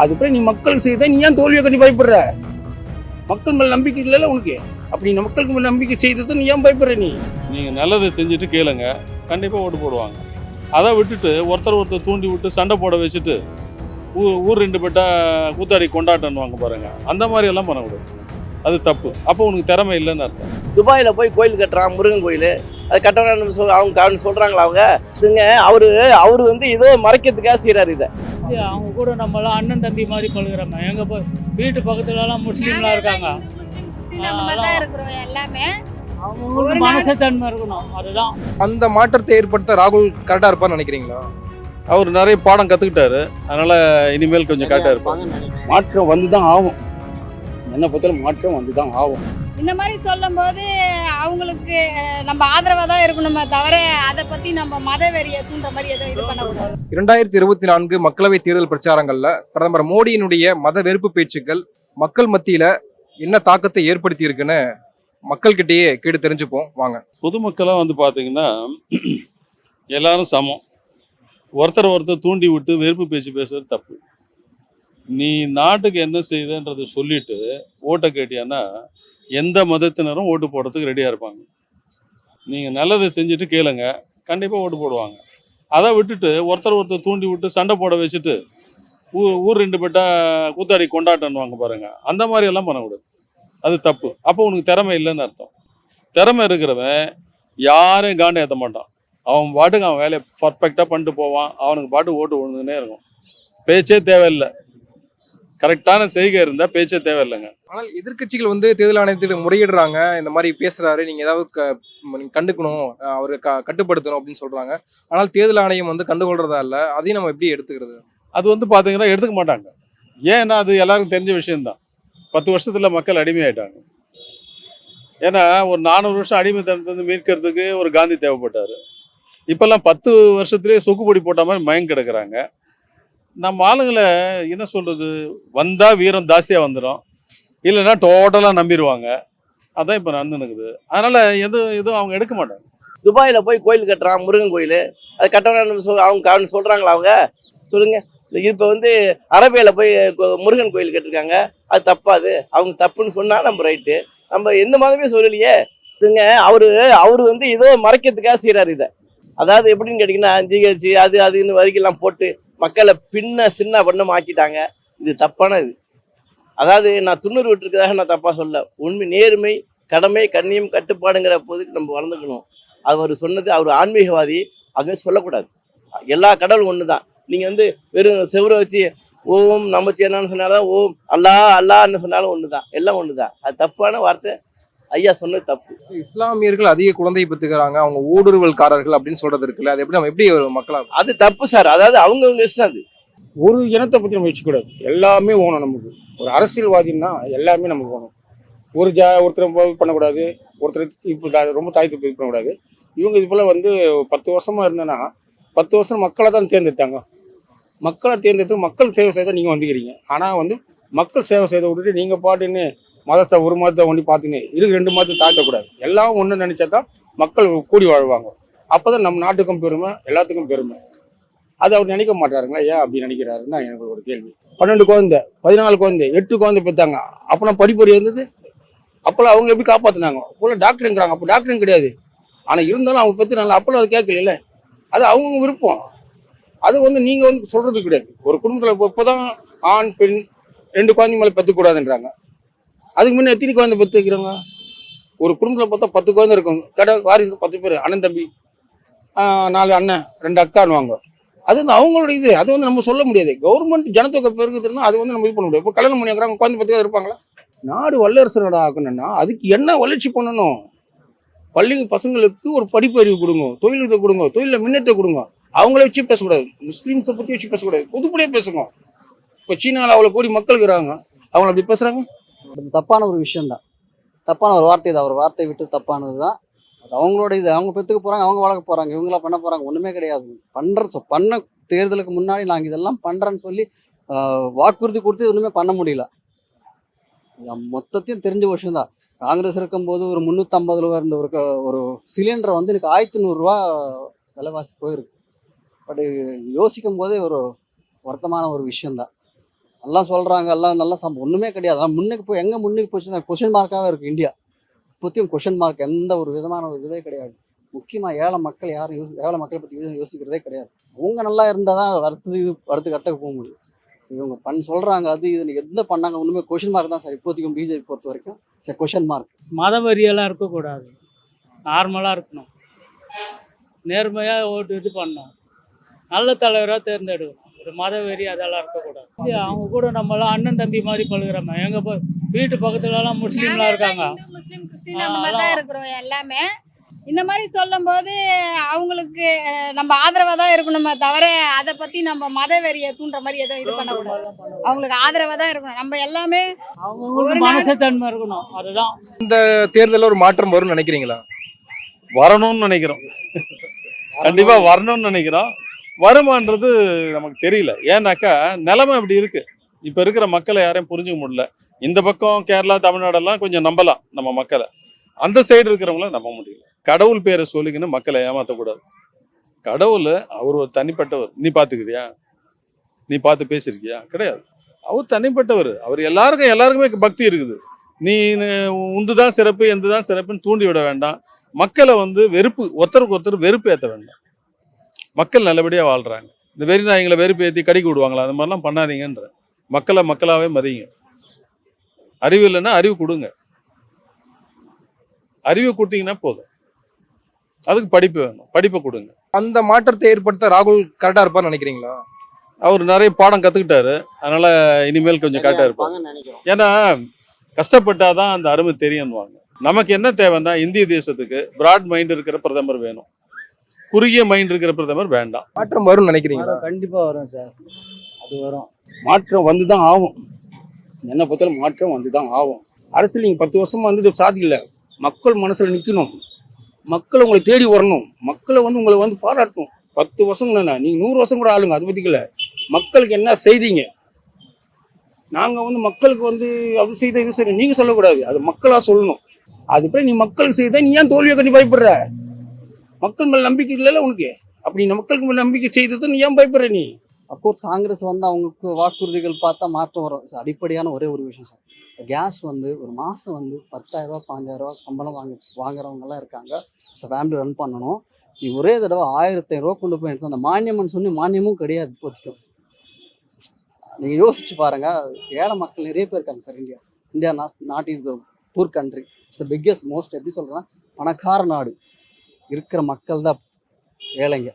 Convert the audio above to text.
அது போய் நீ மக்களுக்கு செய்த நீ ஏன் தோல்வியை கட்டி பயப்படுற? மக்கள் மேல நம்பிக்கை இல்லைல்ல உனக்கு? அப்படி நீ மக்களுக்கு மேல நம்பிக்கை செய்தது நீ ஏன் பயப்படுற நீ? நீங்கள் நல்லதை செஞ்சுட்டு கேளுங்க. கண்டிப்பாக ஓட்டு போடுவாங்க. அதை விட்டுட்டு ஒருத்தர் ஒருத்தர் தூண்டி விட்டு சண்டை போட வச்சுட்டு ஊர் ஊர் ரெண்டு பேட்டா கூத்தாடி கொண்டாட்டன்னுவாங்க பாருங்க. அந்த மாதிரி எல்லாம் பண்ணக்கூடாது. அது தப்பு. அப்போ உனக்கு திறமை இல்லைன்னு அர்த்தம். துபாயில் போய் கோயில் கட்டுறான் முருகன் கோயில். அது கட்டணும்னு சொல் அவங்க சொல்றாங்களா அவங்க? அவரு அவரு வந்து ஏதோ மறைக்கிறதுக்காக செய்றாரு இதை. இது அவங்க கூட நம்மலாம் அண்ணன் தம்பி மாதிரி பழகுறாங்க எங்க போய் வீட்டு பக்கத்துல எல்லாம் முஸ்லீம்லாம் இருக்காங்க. எல்லாமே மனசத்தன்மை இருக்கணும். அதுதான். அந்த மாற்றத்தை ஏற்படுத்த ராகுல் கரெக்டா இருப்பான்னு நினைக்கிறீங்களா? அவர் நிறைய பாடம் கற்றுக்கிட்டாரு அதனால் இனிமேல் கொஞ்சம் கரெக்டாக இருப்பாங்க மாற்றம் வந்து தான் ஆகும். என்ன பொறுத்தவரை மாற்றம் வந்து தான் ஆகும். இந்த மாதிரி சொல்லும்போது அவங்களுக்கு நம்ம ஆதரவாக தான் இருக்கணுமே தவிர அதை பற்றி நம்ம மத வெறியை தூண்டுற மாதிரி எதுவும் இது பண்ணக்கூடாது இரண்டாயிரத்தி இருபத்தி நான்கு மக்களவை தேர்தல் பிரச்சாரங்கள்ல பிரதமர் மோடியினுடைய மத வெறுப்பு பேச்சுக்கள் மக்கள் மத்தியில என்ன தாக்கத்தை ஏற்படுத்தி இருக்குன்னு மக்கள்கிட்டயே கேட்டு தெரிஞ்சுப்போம். வாங்க. பொதுமக்களாக வந்து பார்த்தீங்கன்னா எல்லாரும் சமம். ஒருத்தர் ஒருத்தர் தூண்டி விட்டு வெறுப்பு பேச்சு பேசுறது தப்பு. நீ நாட்டுக்கு என்ன செய்தன்றதை சொல்லிட்டு ஓட்டை கேட்டியான்னா எந்த மதத்தினரும் ஓட்டு போடுறதுக்கு ரெடியாக இருப்பாங்க. நீங்கள் நல்லதை செஞ்சுட்டு கேளுங்க. கண்டிப்பாக ஓட்டு போடுவாங்க. அதை விட்டுட்டு ஒருத்தர் ஒருத்தர் தூண்டி விட்டு சண்டை போட வச்சுட்டு ஊர் ஊர் ரெண்டு பேட்டா கூத்தாடி கொண்டாட்டன்னுவாங்க பாருங்க. அந்த மாதிரி எல்லாம் பண்ணக்கூடாது. அது தப்பு. அப்போ உனக்கு திறமை இல்லைன்னு அர்த்தம். திறமை இருக்கிறவன் யாரையும் காண்டு ஏற்ற மாட்டான். அவன் பாட்டுக்கு அவன் வேலையை பர்ஃபெக்டாக பண்ணிட்டு போவான். அவனுக்கு பாட்டு ஓட்டு விழுந்துனே இருக்கும். பேச்சே தேவையில்லை. கரெக்டான செய்கை இருந்தால் பேச்சே தேவையில்லைங்க. ஆனால் எதிர்க்கட்சிகள் வந்து தேர்தல் ஆணையத்தில் முறையிடுறாங்க இந்த மாதிரி பேசுறாரு நீங்க ஏதாவது கண்டுக்கணும் அவரை கட்டுப்படுத்தணும் அப்படின்னு சொல்றாங்க. ஆனால் தேர்தல் ஆணையம் வந்து கண்டுகொள்றதா இல்ல அதையும் நம்ம எப்படி எடுத்துக்கிறது? அது வந்து பார்த்தீங்கன்னா எடுத்துக்க மாட்டாங்க. ஏன்னா அது எல்லாருக்கும் தெரிஞ்ச விஷயம்தான். பத்து வருஷத்துல மக்கள் அடிமையாயிட்டாங்க. ஏன்னா ஒரு நானூறு வருஷம் அடிமைத்தனத்தை மீட்கிறதுக்கு ஒரு காந்தி தேவைப்பட்டாரு. இப்பெல்லாம் பத்து வருஷத்துலேயே சொக்குப்பொடி போட்ட மாதிரி மயங்க கிடக்குறாங்க. நம்ம ஆளுங்களை என்ன சொல்கிறது வந்தால் வீரம் தாசியாக வந்துடும் இல்லைன்னா டோட்டலாக நம்பிடுவாங்க அதான் இப்போ நடந்துனுக்குது அதனால் எது எதுவும் அவங்க எடுக்க மாட்டாங்க. துபாயில் போய் கோயில் கட்டுறான் முருகன் கோயில். அது கட்டணும்னு சொல் அவங்க சொல்கிறாங்களா அவங்க? சொல்லுங்க. இப்போ வந்து அரபியில் போய் கோ- முருகன் கோயில் கட்டிருக்காங்க. அது தப்பாது. அவங்க தப்புன்னு சொன்னால் நம்ம ரைட்டு. நம்ம எந்த மதமே சொல்லலையே. இதுங்க அவரு அவரு வந்து இதோ மறைக்கிறதுக்காக செய்கிறாரு இதை. அதாவது எப்படின்னு கேட்டிங்கன்னா ஜிஹெச் அது அதுன்னு வரிக்கெல்லாம் போட்டு மக்களை பின்ன சின்ன பண்ண ஆக்கிட்டாங்க இது தப்பான இது அதாவது நான் துண்ணூறு விட்டுருக்கதாக நான் தப்பாக சொல்ல. உண்மை நேர்மை கடமை கண்ணியம் கட்டுப்பாடுங்கிற போதுக்கு நம்ம வளர்ந்துக்கணும். அவர் சொன்னது அவர் ஆன்மீகவாதி அதுவே சொல்லக்கூடாது. எல்லா கடவுளும் ஒன்று தான் நீங்கள் வந்து வெறும் செவரை வச்சு ஓம் நமச்சியன்னு சொன்னாலும் ஓம் அல்லா அல்லான்னு சொன்னாலும் ஒன்று தான் எல்லாம் ஒன்று தான் அது தப்பான வார்த்தை. ஐயா சொன்னது தப்பு. இஸ்லாமியர்கள் அதிக குழந்தை பெற்றுக்கிறாங்க. அவங்க ஊடுருவல்காரர்கள் அப்படின்னு சொல்றது இருக்குல்ல அது எப்படி நம்ம எப்படி ஒரு மக்களா? அது தப்பு சார். அதாவது அவங்கவுங்க இஷ்டம் அது. ஒரு இனத்தை பற்றி நம்ம வச்சுக்கூடாது எல்லாமே ஓணும் நமக்கு. ஒரு அரசியல்வாதின்னா எல்லாமே நமக்கு ஓணும். ஒரு ஜா ஒருத்தர் பண்ணக்கூடாது. ஒருத்தர் இப்போ தா- ரொம்ப தாய்த்து இது பண்ணக்கூடாது. இவங்க இது போல் வந்து பத்து வருஷமா இருந்தேன்னா பத்து வருஷம் மக்களை தான் தேர்ந்தெடுத்தாங்க. மக்களை தேர்ந்தெடுத்து மக்கள் சேவை செய்த நீங்கள் வந்துக்கிறீங்க ஆனால் வந்து மக்கள் சேவை செய்த விட்டுட்டு நீங்கள் பாட்டுன்னு மதத்தை ஒரு மதத்தை ஒண்டி பார்த்துன்னு இருக்கு ரெண்டு மதத்தை தாழ்த்தக்கூடாது எல்லாம் ஒன்று நினச்சா தான் மக்கள் கூடி வாழ்வாங்க. அப்போ தான் நம்ம நாட்டுக்கும் பெருமை எல்லாத்துக்கும் பெருமை. அதை அவர் நினைக்க மாட்டாருங்களா? ஏன் அப்படி நினைக்கிறாருன்னா எனக்கு ஒரு கேள்வி. பன்னெண்டு குழந்தை பதினாலு குழந்தை எட்டு குழந்தை பெற்றாங்க அப்போலாம் படிப்பறி இருந்தது. அப்போல்லாம் அவங்க எப்படி காப்பாற்றினாங்க அப்போல்லாம் டாக்டருங்கிறாங்க அப்போ டாக்டரும் கிடையாது. ஆனால் இருந்தாலும் அவங்க பற்றி நல்லா அப்போல்லாம் அது கேட்கல அது அவங்க விருப்பம். அது வந்து நீங்கள் வந்து சொல்கிறது கிடையாது. ஒரு குடும்பத்தில் இப்போ இப்போ தான் ஆண் பெண் ரெண்டு குழந்தைங்களை மேலே பெற்றுக்கூடாதுன்றாங்க அதுக்கு முன்னே எத்தனை குழந்தை பத்து வைக்கிறவங்க? ஒரு குடும்பத்தில் பார்த்தா பத்து குழந்தை இருக்கும். கடை வாரிசு பத்து பேர் அண்ணன் தம்பி நாலு அண்ணன் ரெண்டு அக்கான்னுவாங்க அது வந்து அவங்களோட இது. அது வந்து நம்ம சொல்ல முடியாது. கவர்மெண்ட் ஜனத்தொகை பெருகுதுன்னா அது வந்து நம்ம இது பண்ண முடியாது. இப்போ கல்யாணம் பண்ணி வைக்கிறாங்க குழந்தை பத்து இருப்பாங்களா? நாடு வல்லரசு நாடு ஆக்கணும்னா அதுக்கு என்ன வளர்ச்சி பண்ணணும்? பள்ளி பசங்களுக்கு ஒரு படிப்பு அறிவு கொடுங்க. தொழிலுக்கு கொடுங்க. தொழிலில் முன்னேற்றம் கொடுங்க. அவங்கள வச்சு பேசக்கூடாது. முஸ்லீம்ஸை பற்றி வச்சு பேசக்கூடாது. பொதுப்படியாக பேசுங்க. இப்போ சீனாவில் அவ்வளோ கோடி மக்கள் இருக்கிறாங்க. அவங்க அப்படி பேசுகிறாங்க அது தப்பான ஒரு விஷயம்தான். தப்பான ஒரு வார்த்தை தான் அவர் வார்த்தை விட்டு தப்பானது தான் அது அவங்களோட இது. அவங்க பெற்றுக்க போகிறாங்க அவங்க வளர்க்க போகிறாங்க இவங்களா பண்ண போகிறாங்க ஒன்றுமே கிடையாது. பண்ணுற சொ- பண்ண தேர்தலுக்கு முன்னாடி நாங்கள் இதெல்லாம் பண்ணுறேன்னு சொல்லி வாக்குறுதி கொடுத்து ஒன்றுமே பண்ண முடியல. மொத்தத்தையும் தெரிஞ்ச விஷயம் தான் காங்கிரஸ் இருக்கும்போது ஒரு முந்நூற்றம்பது ரூபா இருந்த ஒரு க- ஒரு சிலிண்டரை வந்து எனக்கு ஆயிரத்தி நூறுரூவா விலைவாசி போயிருக்கு. பட் யோசிக்கும் போதே ஒரு வருத்தமான ஒரு விஷயம்தான். எல்லாம் சொல்கிறாங்க எல்லாம் நல்லா சம்பவம் ஒன்றுமே கிடையாது. ஆனால் முன்னுக்கு போய் எங்கே முன்னுக்கு போச்சு கொஷின் மார்க்காகவே இருக்குது இந்தியா. இப்போத்தையும் கொஷின் மார்க் எந்த ஒரு விதமான ஒரு இதுவே கிடையாது. முக்கியமாக ஏழை மக்கள் யாரும் யோசி ஏழை மக்களை பற்றி யோசிக்கிறதே கிடையாது. அவங்க நல்லா இருந்தால் தான் அடுத்தது இது அடுத்த கட்டக்கு போக முடியும். இவங்க பண் சொல்கிறாங்க அது இது எந்த பண்ணாங்க ஒன்றுமே கொஷின் மார்க் தான் சார் இப்போதைக்கும் பிஜேபி பொறுத்த வரைக்கும். சார் கொஷின் மார்க் மதவரியெல்லாம் இருக்கக்கூடாது. நார்மலாக இருக்கணும். நேர்மையாக ஓட்டு இது பண்ணணும். நல்ல தலைவராக தேர்ந்தெடுக்கணும். ஒரு மத வெறி அதெல்லாம் இருக்கக்கூடாது. அவங்க கூட நம்மளாம் அண்ணன் தம்பி மாதிரி பழகுறோமே. எங்க வீட்டு பக்கத்துலலாம் முஸ்லீம்லாம் இருக்காங்க. இந்து, முஸ்லீம் கிறிஸ்டின் அந்த மாதிரி தான் இருக்கிறோம் எல்லாமே. இந்த மாதிரி சொல்லும்போது அவங்களுக்கு நம்ம ஆதரவாக தான் இருக்கணுமே தவிர அதை பற்றி நம்ம மத வெறியை தூண்டுற மாதிரி எதுவும் இது பண்ணக்கூடாது அவங்களுக்கு ஆதரவாக தான் இருக்கணும். நம்ம எல்லாமே மனசத்தன்மை இருக்கணும். அதுதான். தேர்தலில் ஒரு மாற்றம் வரும்னு நினைக்கிறீங்களா? வரணும்னு நினைக்கிறோம். கண்டிப்பா வரணும்னு நினைக்கிறோம். வருமான்றது நமக்கு தெரியல. ஏன்னாக்கா நிலைமை அப்படி இருக்கு. இப்ப இருக்கிற மக்களை யாரையும் புரிஞ்சுக்க முடியல. இந்த பக்கம் கேரளா தமிழ்நாடெல்லாம் கொஞ்சம் நம்பலாம் நம்ம மக்களை. அந்த சைடு இருக்கிறவங்கள நம்ப முடியல. கடவுள் பேரை சொல்லிக்கின்னு மக்களை ஏமாத்தக்கூடாது. கடவுள் அவர் ஒரு தனிப்பட்டவர். நீ பாத்துக்கிறியா? நீ பார்த்து பேசியிருக்கியா? கிடையாது. அவர் தனிப்பட்டவர். அவர் எல்லாருக்கும் எல்லாருக்குமே பக்தி இருக்குது. நீ உந்து தான் சிறப்பு எந்த தான் சிறப்புன்னு தூண்டி விட வேண்டாம். மக்களை வந்து வெறுப்பு ஒருத்தருக்கு ஒருத்தர் வெறுப்பு ஏற்ற வேண்டாம். மக்கள் நல்லபடியாக வாழ்றாங்க. இந்த வெறி நாய்களை வெறுப்பு ஏற்றி கடிக்க விடுவாங்களா அந்த மாதிரிலாம் பண்ணாதீங்கன்ற. மக்களை மக்களாவே மதிங்க. அறிவு இல்லைன்னா அறிவு கொடுங்க. அறிவை கொடுத்தீங்கன்னா போதும். அதுக்கு படிப்பு வேணும். படிப்பை கொடுங்க. அந்த மாற்றத்தை ஏற்படுத்த ராகுல் கரெக்டாக இருப்பார்னு நினைக்கிறீங்களா? அவர் நிறைய பாடம் கத்துக்கிட்டாரு. அதனால இனிமேல் கொஞ்சம் கரெக்டாக நினைக்கிறோம். ஏன்னா கஷ்டப்பட்டாதான் அந்த அருமை தெரியும்னுவாங்க. நமக்கு என்ன தேவைன்னா இந்திய தேசத்துக்கு பிராட் மைண்ட் இருக்கிற பிரதமர் வேணும். குறுகிய மைண்ட் இருக்கிற பிரதமர் வேண்டாம். மாற்றம் வரும்னு நினைக்கிறீங்களா? கண்டிப்பாக வரும் சார். அது வரும். மாற்றம் வந்து தான் ஆகும். என்னை பொறுத்தவரை மாற்றம் வந்து தான் ஆகும். அரசியல் நீங்கள் பத்து வருஷமா வந்துட்டு சாதிக்கல. மக்கள் மனசில் நிற்கணும் மக்கள் உங்களை தேடி வரணும். மக்களை வந்து உங்களை வந்து பாராட்டணும். பத்து வருஷம் என்ன நீங்கள் நூறு வருஷம் கூட ஆளுங்க அது பற்றிக்கல மக்களுக்கு என்ன செய்தீங்க? நாங்கள் வந்து மக்களுக்கு வந்து அது செய்த இது சரி நீங்கள் சொல்லக்கூடாது. அது மக்களாக சொல்லணும். அது போய் நீ மக்களுக்கு செய்த நீ ஏன் தோல்வியை கண்டி பயப்படுற? மக்கள் நம்பிக்கை இல்லைல்ல உனக்கு? அப்படி நீ மக்களுக்கு மேலே நம்பிக்கை செய்தது நீ ஏன் பயப்படுற நீ? அப்கோர்ஸ் காங்கிரஸ் வந்து அவங்களுக்கு வாக்குறுதிகள் பார்த்தா மாற்றம் வரும். சார் அடிப்படையான ஒரே ஒரு விஷயம் சார் கேஸ் வந்து ஒரு மாதம் வந்து பத்தாயிரரூவா பாஞ்சாயிரரூவா சம்பளம் வாங்க வாங்குறவங்கலாம் இருக்காங்க. ஃபேமிலி ரன் பண்ணணும். நீ ஒரே தடவை ஆயிரத்தி ஐநூறுரூவா கொண்டு போய் எடுத்து அந்த மானியம்னு சொல்லி மானியமும் கிடையாது இப்போதைக்கும் நீங்கள் யோசிச்சு பாருங்கள் ஏழை மக்கள் நிறைய பேர் இருக்காங்க sir India India not is the poor country it's the biggest most எப்படி சொல்கிறேன்னா பணக்கார நாடு. இருக்கிற மக்கள் தான் ஏழைங்க